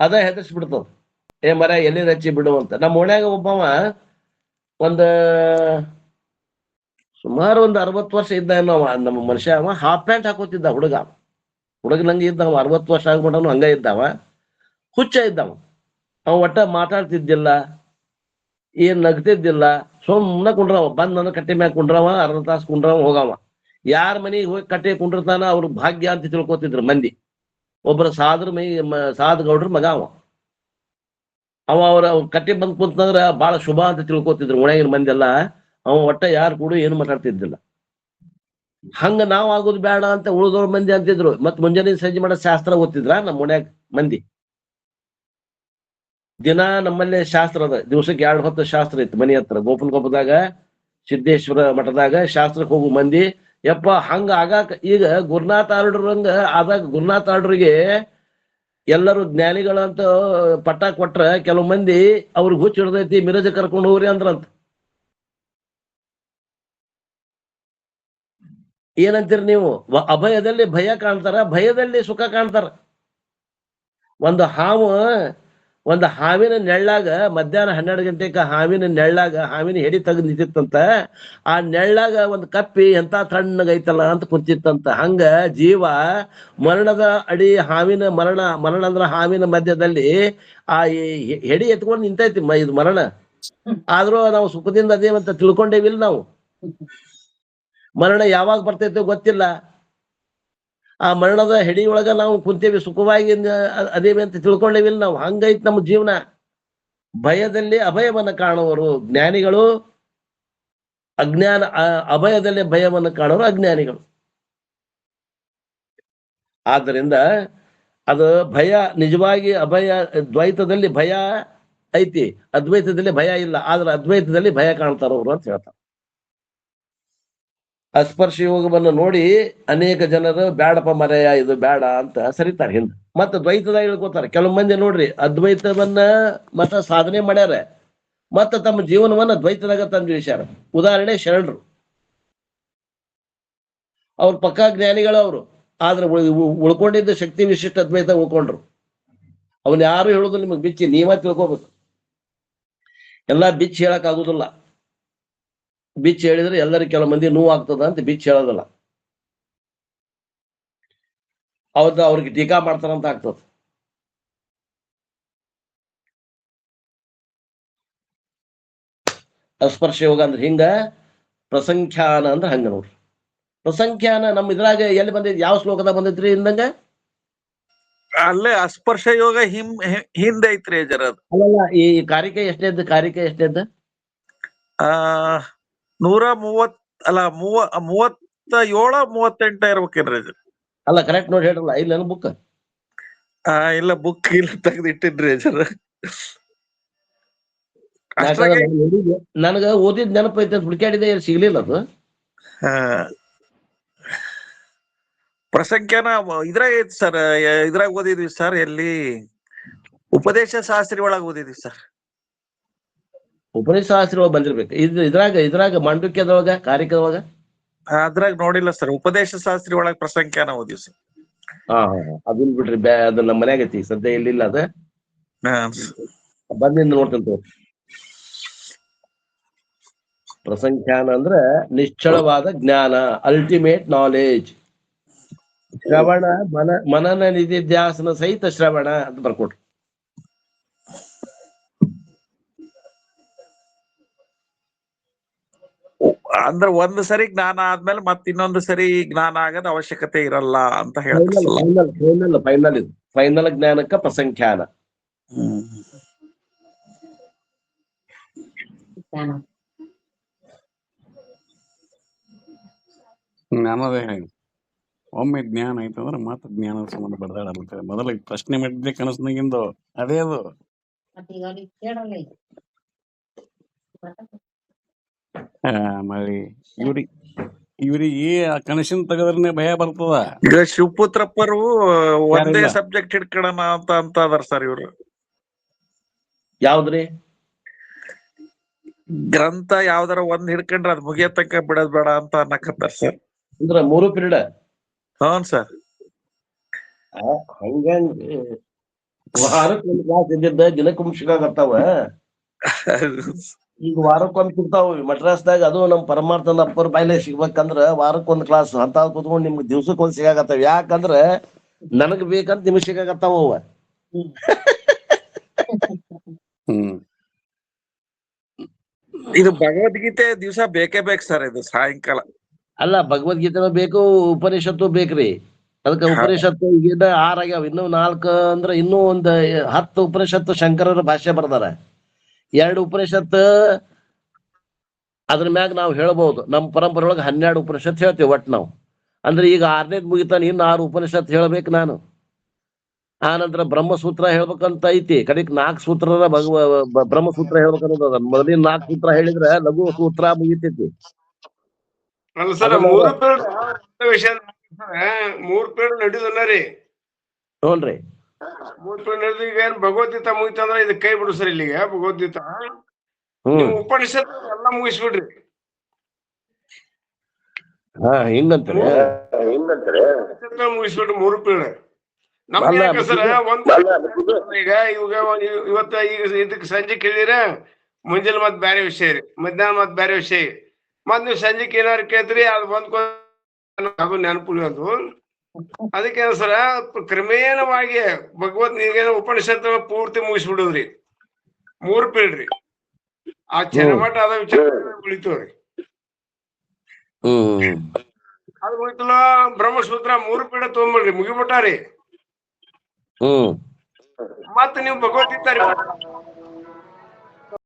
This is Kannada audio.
ಅದ ಹೆದರ್ಸ್ಬಿಡ್ತದ. ಏ ಮರ ಎಲ್ಲಿ ಹಚ್ಚಿ ಬಿಡು ಅಂತ. ನಮ್ಮ ಓಣ್ಯಾಗ ಒಬ್ಬವ ಒಂದ ಸುಮಾರು ಒಂದು ಅರವತ್ತು ವರ್ಷ ಇದ್ದ ಏನೋ ನಮ್ಮ ಮನುಷ್ಯ ಅವ. ಹಾಫ್ ಪ್ಯಾಂಟ್ ಹಾಕೋತಿದ್ದ ಹುಡುಗ. ಹುಡುಗ ನಂಗೆ ಇದ್ದವ ಅರವತ್ತು ವರ್ಷ ಆಗ್ಬಿಟ್ಟನು ಹಂಗ ಇದ್ದಾವ ಹುಚ್ಚ ಇದ್ದಾವ ಅವ. ಒಟ್ಟ ಮಾತಾಡ್ತಿದ್ದಿಲ್ಲ. ಏನ್ ನಗ್ತಿದ್ದಿಲ್ಲ. ಸುಮ್ಮನೆ ಕುಂಡ್ರವ. ಬಂದ್ ನನ್ನ ಕಟ್ಟೆ ಮ್ಯಾಗ ಕುಂಡ್ರವ. ಅರ್ಧ ತಾಸು ಕುಂಡ್ರವ ಹೋಗವ. ಯಾರ ಮನೆಗೆ ಹೋಗಿ ಕಟ್ಟೆ ಕುಂಡಿರ್ತಾನ ಅವ್ರ ಭಾಗ್ಯ ಅಂತ ತಿಳ್ಕೊತಿದ್ರು ಮಂದಿ. ಒಬ್ಬರ ಸಾದ್ರ ಮೈ ಸಾದ್ ಗೌಡ್ರ ಮಗ ಅವ. ಅವ ಅವ್ರ ಕಟ್ಟಿ ಕಟ್ಟೆ ಬಂದ್ ಕುಂತಂದ್ರ ಬಹಳ ಶುಭ ಅಂತ ತಿಳ್ಕೊತಿದ್ರು ಒಣಗಿನ ಮಂದಿ ಎಲ್ಲ ಅವ ಒಟ್ಟ ಯಾರು ಕೂಡ ಏನು ಮಾತಾಡ್ತಿದ್ದಿಲ್ಲ. ಹಂಗ ನಾವ್ ಆಗೋದು ಬೇಡ ಅಂತ ಉಳಿದವ್ರ ಮಂದಿ ಅಂತಿದ್ರು. ಮತ್ ಮುಂಜಾನೆ ಸಂಜೆ ಮಾಡೋ ಶಾಸ್ತ್ರ ಓದ್ತಿದ್ರ ನಮ್ಮ ಮನ್ಯಾಗ ಮಂದಿ. ದಿನ ನಮ್ಮಲ್ಲಿ ಶಾಸ್ತ್ರ ಅದ. ದಿವ್ಸಕ್ಕೆ ಎರಡು ಹೊತ್ತು ಶಾಸ್ತ್ರ ಇತ್ತು ಮನಿ ಹತ್ರ. ಗೋಪನ್ ಗೋಪದಾಗ ಸಿದ್ದೇಶ್ವರ ಮಠದಾಗ ಶಾಸ್ತ್ರಕ್ಕೆ ಹೋಗು ಮಂದಿ ಯಪ್ಪ, ಹಂಗ ಆಗಾಕ ಈಗ ಗುರುನಾಥ ಆರ್ಡ್ರಂಗ ಆದಾಗ ಗುರುನಾಥ ಆರ್ಡ್ರಿಗೆ ಎಲ್ಲರೂ ಜ್ಞಾನಿಗಳಂತ ಪಟ್ಟ ಕೊಟ್ರ ಕೆಲವು ಮಂದಿ ಅವ್ರಿಗೆ ಹುಚ್ಚ ಹಿಡ್ದೈತಿ, ಮಿರಜ ಕರ್ಕೊಂಡು ಹೋಗ್ರಿ ಅಂದ್ರಂತ. ಏನಂತೀರಿ ನೀವು? ಅಭಯದಲ್ಲಿ ಭಯ ಕಾಣ್ತಾರ, ಭಯದಲ್ಲಿ ಸುಖ ಕಾಣ್ತಾರ. ಒಂದು ಹಾವು ಒಂದು ಹಾವಿನ ನೆಳ್ಳಾಗ ಮಧ್ಯಾಹ್ನ ಹನ್ನೆರಡು ಗಂಟೆಗೆ ಹಾವಿನ ನೆಳ್ಳಾಗ ಹಾವಿನ ಹೆಡಿ ತೆಗೆದು ನಿಂತಿತ್ತಂತ, ಆ ನೆಳ್ಳಾಗ ಒಂದು ಕಪ್ಪಿ ಎಂತ ತಣ್ಣಗೈತಲ್ಲ ಅಂತ ಕುಂತಿತ್ತಂತ, ಹಂಗ ಜೀವ ಮರಣದ ಅಡಿ ಹಾವಿನ ಮರಣ ಮರಣ ಅಂದ್ರ ಹಾವಿನ ಮಧ್ಯದಲ್ಲಿ ಆ ಹೆಡಿ ಎತ್ಕೊಂಡು ನಿಂತೈತಿ ಇದು ಮರಣ. ಆದ್ರೂ ನಾವು ಸುಖದಿಂದ ಅದೇವಂತ ತಿಳ್ಕೊಂಡೇವಿಲ್ಲ ನಾವು. ಮರಣ ಯಾವಾಗ ಬರ್ತೈತೋ ಗೊತ್ತಿಲ್ಲ. ಆ ಮರಣದ ಹೆಡಿಯೊಳಗ ನಾವು ಕುಂತೇವಿ ಸುಖವಾಗಿ ಅದೇವಿ ಅಂತ ತಿಳ್ಕೊಂಡೇವಿಲ್ಲ ನಾವು. ಹಂಗೈತ್ ನಮ್ಮ ಜೀವನ. ಭಯದಲ್ಲಿ ಅಭಯವನ್ನ ಕಾಣುವರು ಜ್ಞಾನಿಗಳು. ಅಜ್ಞಾನ ಅಭಯದಲ್ಲಿ ಭಯವನ್ನು ಕಾಣುವರು ಅಜ್ಞಾನಿಗಳು. ಆದ್ದರಿಂದ ಅದು ಭಯ ನಿಜವಾಗಿ ಅಭಯ, ದ್ವೈತದಲ್ಲಿ ಭಯ ಐತಿ. ಅದ್ವೈತದಲ್ಲಿ ಭಯ ಇಲ್ಲ. ಆದ್ರೆ ಅದ್ವೈತದಲ್ಲಿ ಭಯ ಕಾಣ್ತಾರವರು ಅಂತ ಹೇಳ್ತಾರೆ. ಅಸ್ಪರ್ಶ ಯೋಗವನ್ನು ನೋಡಿ ಅನೇಕ ಜನರು, ಬ್ಯಾಡಪ್ಪ ಮರೆಯ, ಇದು ಬೇಡ ಅಂತ ಸರಿತಾರೆ ಹಿಂದೆ. ಮತ್ತೆ ದ್ವೈತದಾಗ ಹೇಳ್ಕೊತಾರೆ ಕೆಲವು ಮಂದಿ ನೋಡ್ರಿ, ಅದ್ವೈತವನ್ನ ಮತ್ತ ಸಾಧನೆ ಮಾಡ್ಯಾರ. ಮತ್ತ ತಮ್ಮ ಜೀವನವನ್ನ ದ್ವೈತದಾಗ ತಂದು ಇಳಿಸ್ಯಾರ. ಉದಾಹರಣೆ ಶರಣರು. ಅವ್ರ ಪಕ್ಕಾ ಜ್ಞಾನಿಗಳು ಅವರು. ಆದ್ರೆ ಉಳ್- ಉಳ್- ಉಳ್ಕೊಂಡಿದ್ದ ಶಕ್ತಿ ವಿಶಿಷ್ಟ ಅದ್ವೈತ ಉಳ್ಕೊಂಡ್ರು. ಅವನ್ ಯಾರು ಹೇಳುದು ನಿಮಗ್ ಬಿಚ್ಚಿ, ನೀವ ತಿಳ್ಕೊಬೇಕು. ಎಲ್ಲಾ ಬಿಚ್ಚಿ ಹೇಳಕ್ ಆಗುದಿಲ್ಲ. ಬಿಚ್ಚಿ ಹೇಳಿದ್ರೆ ಎಲ್ಲರಿಗೆ ಕೆಲವು ಮಂದಿ ನೋವು ಆಗ್ತದ ಅಂತ ಬಿಚ್ಚಿ ಹೇಳೋದಲ್ಲ. ಅವತ್ತು ಅವ್ರಿಗೆ ಟೀಕಾ ಮಾಡ್ತಾರಂತ ಆಗ್ತದ. ಅಸ್ಪರ್ಶ ಯೋಗ ಅಂದ್ರೆ ಹಿಂಗ ಪ್ರಸಂಖ್ಯಾನ ಅಂದ್ರೆ ಹಂಗ ನೋಡ್ರಿ. ಪ್ರಸಂಖ್ಯಾನ ನಮ್ಮ ಇದ್ರಾಗ ಎಲ್ಲಿ ಬಂದೈತಿ? ಯಾವ ಶ್ಲೋಕದಾಗ ಬಂದೈತ್ರಿ ಇಂದಂಗ ಅಲ್ಲೇ ಅಸ್ಪರ್ಶ ಯೋಗ ಹಿಂ ಹಿಂದೆ ಐತ್ರಿ ಜರ ಅಲ್ಲಲ್ಲ ಈ ಕಾರಿಕೆ ಎಷ್ಟೇದ್ದು ಕಾರಿಕೆ ಎಷ್ಟೇದ್ದು ಆ ನೂರ ಮೂವತ್ ಅಲ್ಲ ಮೂವ ಮೂವತ್ತ ಏಳ ಮೂವತ್ತೆಂಟ ಇರ್ಬೇಕೇನ್ರಿ ಇದು? ಅಲ್ಲ ಕರೆಕ್ಟ್ ನೋಡಿ ಹೇಳ್ರಲ್ಲ ಇಲ್ಲ ಬುಕ್ ಆ ಇಲ್ಲ ಬುಕ್ ಇಲ್ಲ ತೆಗ್ದು ಇಟ್ಟಿನ್ರಿ ಸರ್ ನನಗ ಓದಿದ್ ನೆನಪೈತೆ ಹುಡುಕಾಡಿದೆ ಸಿಗ್ಲಿಲ್ಲ ಅದು. ಪ್ರಸಂಖ್ಯಾನ ಇದ್ರಾಗ ಐತಿ ಸರ್ ಇದ್ರಾಗ ಓದಿದ್ವಿ ಸರ್ ಎಲ್ಲಿ? ಉಪದೇಶ ಶಾಸ್ತ್ರಿ ಒಳಗ ಓದಿದ್ವಿ ಸರ್. ಉಪನಿಷಾಸ್ತ್ರ ಬಂದಿರ್ಬೇಕು. ಇದು ಇದ್ರಾಗ ಇದ್ರಾಗ ಮಾಂಡುಕ್ಯದೊಳಗ ಕಾರಿಕದೊಳಗ ಅದ್ರಾಗ ನೋಡಿಲ್ಲ ಸರ್. ಉಪದೇಶ ಶಾಸ್ತ್ರಿ ಒಳಗ ಪ್ರಸಂಖ್ಯಾನ ಓದಿವ್ ಸರ್. ಹಾ. ಅದನ್ನ ಬಿಡ್ರಿ ಬ್ಯಾ ಅದು ನಮ್ಮ ಮನ್ಯಾಗ ಐತಿ. ಸದ್ಯ ಇಲ್ಲಿಲ್ಲ ಅದ. ಬಂದಿಂದ ನೋಡ್ತೇನೆ ತಗೋ. ಪ್ರಸಂಖ್ಯಾನ ಅಂದ್ರ ನಿಶ್ಚಳವಾದ ಜ್ಞಾನ ಅಲ್ಟಿಮೇಟ್ ನಾಲೆಜ್ ಶ್ರವಣ ಮನ ಮನನ ನಿಧಿಧ್ಯಾಸನ ಸಹಿತ ಶ್ರವಣ ಅಂತ ಬರ್ಕೊಟ್ರು. ಅಂದ್ರ ಒಂದ್ ಸರಿ ಜ್ಞಾನ ಆದ್ಮೇಲೆ ಮತ್ ಇನ್ನೊಂದು ಸರಿ ಜ್ಞಾನ ಆಗದ ಅವಶ್ಯಕತೆ ಇರಲ್ಲ ಅಂತ ಫೈನಲ್ ಫೈನಲ್ ಫೈನಲ್ ಫೈನಲ್ ಇದು. ಫೈನಲ್ ಜ್ಞಾನಕ್ಕ ಪ್ರಸಂಖ್ಯಾನ. ಹ್ಮ್. ಜ್ಞಾನದ ಹೇಳಿ. ಒಮ್ಮೆ ಜ್ಞಾನ ಐತಂದ್ರ ಮತ್ತೆ ಜ್ಞಾನದ ಸಂಬಂಧ ಬಡದಾಡ ಮತ್ತೆ ಮೊದಲ ಪ್ರಶ್ನೆ ಮಾಡಿದ್ದೆ ಕನಸ್ನಾಗಿಂದು. ಅದೇ ಅದು. ಆ, ಆಮೇಲೆ ಇವ್ರಿ ಇವ್ರಿಗೆ ಕನೆಕ್ಷನ್ ತೆಗದ್ರನೆ ಭಯ ಬರ್ತದ. ಈಗ ಶಿವಪುತ್ರಪ್ಪರು ಒಂದೇ ಸಬ್ಜೆಕ್ಟ್ ಹಿಡ್ಕೊಳ್ಳೋಣ ಅಂತ ಅಂತ ಅದಾರ ಸರ್ ಇವ್ರು. ಯಾವ್ದ್ರಿ? ಗ್ರಂಥ ಯಾವ್ದಾರ ಒಂದ್ ಹಿಡ್ಕೊಂಡ್ರ ಅದ್ ಮುಗಿಯ ತನಕ ಬಿಡೋದ್ ಬೇಡ ಅಂತ ಅನ್ನಕತ್ತಾರ ಸರ್ ಅಂದ್ರ ಮೂರು ಪಿರಿಯಡ್ ಹೌನ್ ಸರ್ ಹಂಗಂದ್ರಿ. ವಾರಕ್ಕೆ ಒಂದ್ ಕ್ಲಾಸ್ ಇದ್ದಿದ್ದ ದಿನಕ್ಕೊಮ್ಮೆ ಸಿಗಾಕತ್ತಾವ ಈಗ ವಾರಕ್ಕೊಂದ್ ಸಿಗ್ತಾವ ಮಡ್ರಾಸ್ದಾಗ ಅದು ನಮ್ ಪರಮಾರ್ಥನ ಅಪ್ಪರ್ ಬಾಯ್ಲೆ ಸಿಗ್ಬೇಕಂದ್ರ ವಾರಕ್ಕೊಂದ್ ಕ್ಲಾಸ್ ಅಂತ ಕುತ್ಕೊಂಡ್ ನಿಮ್ಗೆ ದಿವ್ಸಕ್ ಒಂದ್ ಸಿಗಾಕತ್ತಾವ. ಯಾಕಂದ್ರ ನನಗ್ ಬೇಕಂತ ನಿಮ್ಗೆ ಸಿಗಾಕತ್ತಾವ ಅವ ಹ್ಮ್. ಇದು ಭಗವದ್ಗೀತೆ ದಿವಸ ಬೇಕೇ ಬೇಕು ಸರ್ ಇದು ಸಾಯಂಕಾಲ. ಅಲ್ಲ ಭಗವದ್ಗೀತೆನೂ ಬೇಕು ಉಪನಿಷತ್ತು ಬೇಕ್ರಿ. ಅದಕ್ಕೆ ಉಪನಿಷತ್ತು ಈಗ ಆರ್ ಆಗ್ಯಾವ. ಇನ್ನು ನಾಲ್ಕ ಅಂದ್ರ ಇನ್ನೂ ಒಂದ್ ಹತ್ತು ಉಪನಿಷತ್ತು ಶಂಕರರ ಭಾಷೆ ಬರ್ದಾರ. ಎರಡು ಉಪನಿಷತ್ ಅದ್ರ ಮ್ಯಾಗ ನಾವು ಹೇಳ್ಬಹುದು ನಮ್ಮ ಪರಂಪರೆ ಒಳಗೆ ಹನ್ನೆರಡು ಉಪನಿಷತ್ ಹೇಳ್ತೇವೆ ಒಟ್ ನಾವು. ಅಂದ್ರೆ ಈಗ ಆರನೇದ್ ಮುಗಿತಾನೆ ಇನ್ನು ಆರು ಉಪನಿಷತ್ ಹೇಳ್ಬೇಕು ನಾನು. ಆ ನಂತರ ಬ್ರಹ್ಮಸೂತ್ರ ಹೇಳ್ಬೇಕಂತ ಐತಿ. ಕಡೆಗೆ ನಾಲ್ಕು ಸೂತ್ರದ ಭಗವ ಬ್ರಹ್ಮಸೂತ್ರ ಹೇಳ್ಬೇಕನ್ನೋದು ಅದನ್ನ. ಮೊದಲಿನ ನಾಲ್ಕು ಸೂತ್ರ ಹೇಳಿದ್ರೆ ಲಘು ಸೂತ್ರ ಮುಗಿತೈತಿ. ಮೂರು ರೀ? ಈಗ ಏನ್ ಭಗವದ್ಗೀತಾ ಮುಗಿತಂದ್ರ ಇದು ಕೈ ಬಿಡು ಸರ್ ಇಲ್ಲಿಗೆ ಭಗವದ್ಗೀತಾ. ನೀವು ಉಪನಿಷತ್ ಎಲ್ಲ ಮುಗಿಸ್ಬಿಡ್ರಿ. ಹಿಂಗಂತಾರೆ? ಮುಗಿಸ್ಬಿಡ್ರಿ ಮೂರು ಪೀಳೆ ನಮ್ಗೆ ಸರ್ ಒಂದ್ ಈಗ ಇವಾಗ ಇವ್- ಇವತ್ತ ಈಗ ಇದಕ್ ಸಂಜೆ ಕೇಳಿರ ಮುಂಜಾನೆ ಮತ್ ಬ್ಯಾರೆ ವಿಷಯ ರೀ. ಮಧ್ಯಾಹ್ನ ಮತ್ ಬ್ಯಾರೆ ವಿಷಯ ಮತ್ ನೀವ್ ಸಂಜೆಕ್ ಏನಾರು ಕೇಳ್ತೀರಿ ಅದು ನೆನಪು ಅದು. ಅದಕ್ಕೆ ಸರ ಕ್ರಮೇಣವಾಗಿ ಭಗವದ್ಗೀತೆ ಉಪನಿಷತ್ ಪೂರ್ತಿ ಮುಗಿಸ್ಬಿಡೋದ್ರಿ. ಮೂರ್ ಪೀಳ್ರಿ ಆ ಚನ್ನಮಠ ಅದ ವಿಚಾರ ಉಳಿತವ್ರಿ ಅದು ಉಳಿತಲ್ಲ ಬ್ರಹ್ಮಸೂತ್ರ ಮೂರು ಪೀಡ ತಗೊಂಬಿಡ್ರಿ ಮುಗಿಬಿಟ್ಟಾರಿ. ಮತ್ ನೀವು ಭಗವದ್ಗೀತಾ ರೀ.